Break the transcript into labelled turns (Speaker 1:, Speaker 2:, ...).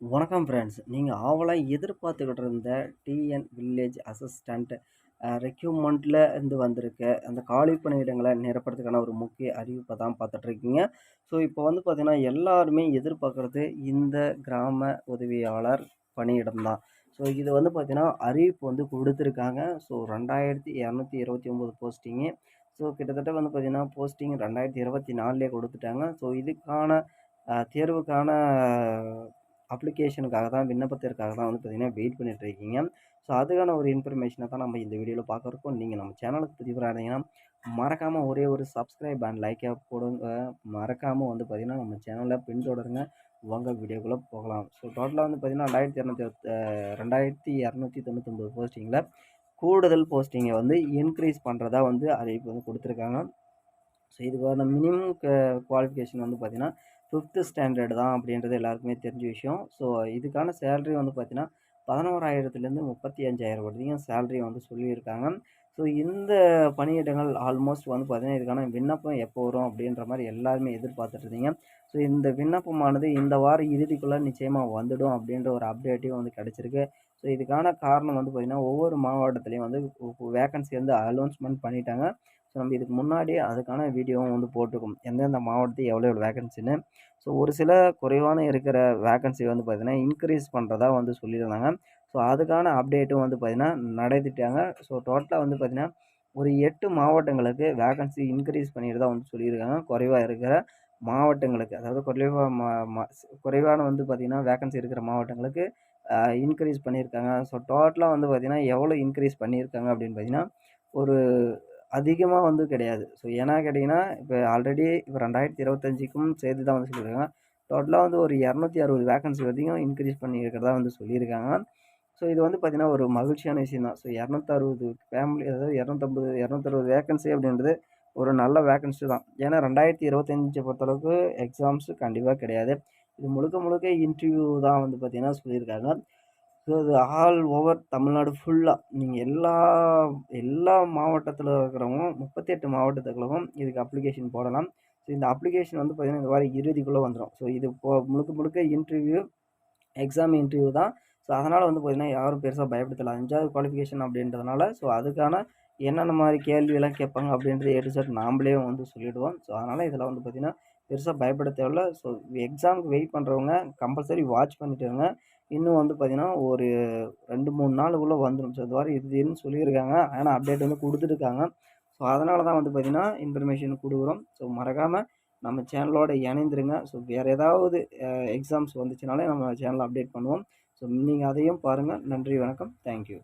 Speaker 1: வணக்கம் ஃப்ரெண்ட்ஸ் நீங்கள் ஆவலாக எதிர்பார்த்துக்கிட்டு இருந்த டிஎன் வில்லேஜ் அசிஸ்டண்ட் ரெக்யூப்மெண்ட்டில் இருந்து வந்திருக்க அந்த காலி பணியிடங்களை நிரப்புறதுக்கான ஒரு முக்கிய அறிவிப்பை தான் பார்த்துட்ருக்கீங்க. ஸோ இப்போ வந்து பார்த்திங்கன்னா எல்லாருமே எதிர்பார்க்குறது இந்த கிராம உதவியாளர் பணியிடம் தான். ஸோ இது வந்து பார்த்திங்கன்னா அறிவிப்பு வந்து கொடுத்துருக்காங்க. ஸோ ரெண்டாயிரத்தி இரநூத்தி இருபத்தி ஒம்பது போஸ்டிங்கு ஸோ கிட்டத்தட்ட வந்து பார்த்திங்கன்னா போஸ்டிங் ரெண்டாயிரத்தி இருபத்தி நாலுலேயே கொடுத்துட்டாங்க. ஸோ இதுக்கான தேர்வுக்கான அப்ளிகேஷனுக்காக தான் விண்ணப்பத்திற்காக தான் வந்து பார்த்திங்கன்னா வெயிட் பண்ணிட்டு இருக்கீங்க ஸோ அதுக்கான ஒரு இன்ஃபர்மேஷனை தான் நம்ம இந்த வீடியோவில் பார்க்க இருக்கோம். நீங்கள் நம்ம சேனலுக்கு புதிவராக மறக்காமல் ஒரே ஒரு சப்ஸ்கிரைப் அண்ட் லைக்காக போடுங்க. மறக்காமல் வந்து பார்த்திங்கன்னா நம்ம சேனலை பின்தொடருங்க. வாங்க வீடியோக்குள்ளே போகலாம். ஸோ டோட்டலாக வந்து பார்த்திங்கன்னா ரெண்டாயிரத்தி இரநூத்தி ரெண்டாயிரத்தி இரநூத்தி தொண்ணூத்தொம்பது போஸ்டிங்கில் கூடுதல் போஸ்டிங்கை வந்து இன்க்ரீஸ் பண்ணுறதா வந்து அறிவிப்பு வந்து கொடுத்துருக்காங்க. ஸோ இதுக்கான மினிமம் குவாலிஃபிகேஷன் வந்து பார்த்திங்கன்னா ஃபிஃப்த்து ஸ்டாண்டர்டு தான் அப்படின்றது எல்லாருக்குமே தெரிஞ்ச விஷயம். ஸோ இதுக்கான சேலரி வந்து பார்த்திங்கன்னா பதினோராயிரத்துலேருந்து முப்பத்தி அஞ்சாயிரம் வரைக்கும் சேலரி வந்து சொல்லியிருக்காங்க. ஸோ இந்த பணியிடங்கள் ஆல்மோஸ்ட் வந்து பார்த்திங்கன்னா இதுக்கான விண்ணப்பம் எப்போ வரும் அப்படின்ற மாதிரி எல்லாருமே எதிர்பார்த்துட்டு இருந்தீங்க ஸோ இந்த விண்ணப்பமானது இந்த வார இறுதிக்குள்ளே நிச்சயமாக வந்துடும் அப்படின்ற ஒரு அப்டேட்டையும் வந்து கிடச்சிருக்கு. ஸோ இதுக்கான காரணம் வந்து பார்த்திங்கன்னா ஒவ்வொரு மாவட்டத்துலேயும் வந்து வேக்கன்சி வந்து அலௌன்ஸ்மெண்ட் பண்ணிட்டாங்க. ஸோ நம்ம இதுக்கு முன்னாடி அதுக்கான வீடியோவும் வந்து போட்டிருக்கோம். எந்தெந்த மாவட்டத்துக்கு எவ்வளோ எவ்வளோ வேகன்சின்னு ஸோ ஒரு சில குறைவான இருக்கிற வேகன்சி வந்து பார்த்திங்கன்னா இன்க்ரீஸ் பண்ணுறதா வந்து சொல்லியிருந்தாங்க. ஸோ அதுக்கான அப்டேட்டும் வந்து பார்த்திங்கன்னா நடத்திட்டாங்க ஸோ டோட்டலாக வந்து பார்த்திங்கன்னா ஒரு எட்டு மாவட்டங்களுக்கு வேக்கன்சி இன்க்ரீஸ் பண்ணிட்டு தான் வந்து சொல்லியிருக்காங்க. குறைவாக இருக்கிற மாவட்டங்களுக்கு அதாவது குறைவாக மா மா குறைவான வந்து பார்த்திங்கன்னா வேக்கன்சி இருக்கிற மாவட்டங்களுக்கு இன்க்ரீஸ் பண்ணியிருக்காங்க. ஸோ டோட்டலாக வந்து பார்த்திங்கன்னா எவ்வளோ இன்க்ரீஸ் பண்ணியிருக்காங்க அப்படின்னு பார்த்திங்கன்னா ஒரு அதிகமாக வந்து கிடையாது. ஸோ ஏன்னா கேட்டிங்கன்னா இப்போ ஆல்ரெடி இப்போ ரெண்டாயிரத்தி இருபத்தஞ்சிக்கும் சேர்த்து தான் வந்து சொல்லியிருக்காங்க. டோட்டலாக வந்து ஒரு இரநூத்தி அறுபது வேகன்சி வரைக்கும் இன்க்ரீஸ் பண்ணியிருக்கிறதா வந்து சொல்லியிருக்காங்க. ஸோ இது வந்து பார்த்திங்கன்னா ஒரு மகிழ்ச்சியான விஷயம் தான். ஸோ இரநூத்தறுபது ஃபேமிலி அதாவது இரநூத்தம்பது இரநூத்தறுபது வேகன்சி அப்படின்றது ஒரு நல்ல வேகன்சி தான். ஏன்னா ரெண்டாயிரத்தி இருபத்தஞ்சி பொறுத்தளவுக்கு எக்ஸாம்ஸு கண்டிப்பாக கிடையாது. இது முழுக்க முழுக்க இன்டர்வியூ தான் வந்து பார்த்திங்கன்னா சொல்லியிருக்காங்க. ஸோ இது ஆல் ஓவர் தமிழ்நாடு ஃபுல்லாக நீங்கள் எல்லா எல்லா மாவட்டத்தில் இருக்கிறவங்க முப்பத்தெட்டு மாவட்டத்துக்குள்ளவும் இதுக்கு அப்ளிகேஷன் போடலாம். ஸோ இந்த அப்ளிகேஷன் வந்து பார்த்திங்கன்னா இந்த வாரம் இறுதிக்குள்ளே வந்துடும் ஸோ இது போ முழுக்க முழுக்க இன்டர்வியூ எக்ஸாம் இன்டர்வியூ தான். ஸோ அதனால் வந்து பார்த்திங்கன்னா யாரும் பெருசாக பயப்படுத்தலை. அஞ்சாவது குவாலிஃபிகேஷன் அப்படின்றதுனால ஸோ அதுக்கான என்னென்ன மாதிரி கேள்வியெல்லாம் கேட்பாங்க அப்படின்றது ஏ டு நாம்ளே வந்து சொல்லிவிடுவோம் ஸோ அதனால் இதில் வந்து பார்த்திங்கன்னா பெருசாக பயப்பட தேவையில்ல. ஸோ எக்ஸாமுக்கு வெயிட் பண்ணுறவங்க கம்பல்சரி வாட்ச் பண்ணிட்டு இன்னும் வந்து பார்த்திங்கன்னா ஒரு ரெண்டு மூணு நாளுக்குள்ளே வந்துடும் ஸோ இது வாரம் இதுன்னு சொல்லியிருக்காங்க. ஆனால் அப்டேட் வந்து கொடுத்துருக்காங்க ஸோ அதனால தான் வந்து பார்த்திங்கன்னா இன்ஃபர்மேஷன் கொடுக்குறோம். ஸோ மறக்காமல் நம்ம சேனலோட இணைந்துருங்க. ஸோ வேறு ஏதாவது எக்ஸாம்ஸ் வந்துச்சுனாலே நம்ம சேனலை அப்டேட் பண்ணுவோம். ஸோ நீங்கள் அதையும் பாருங்கள் நன்றி வணக்கம். தேங்க்யூ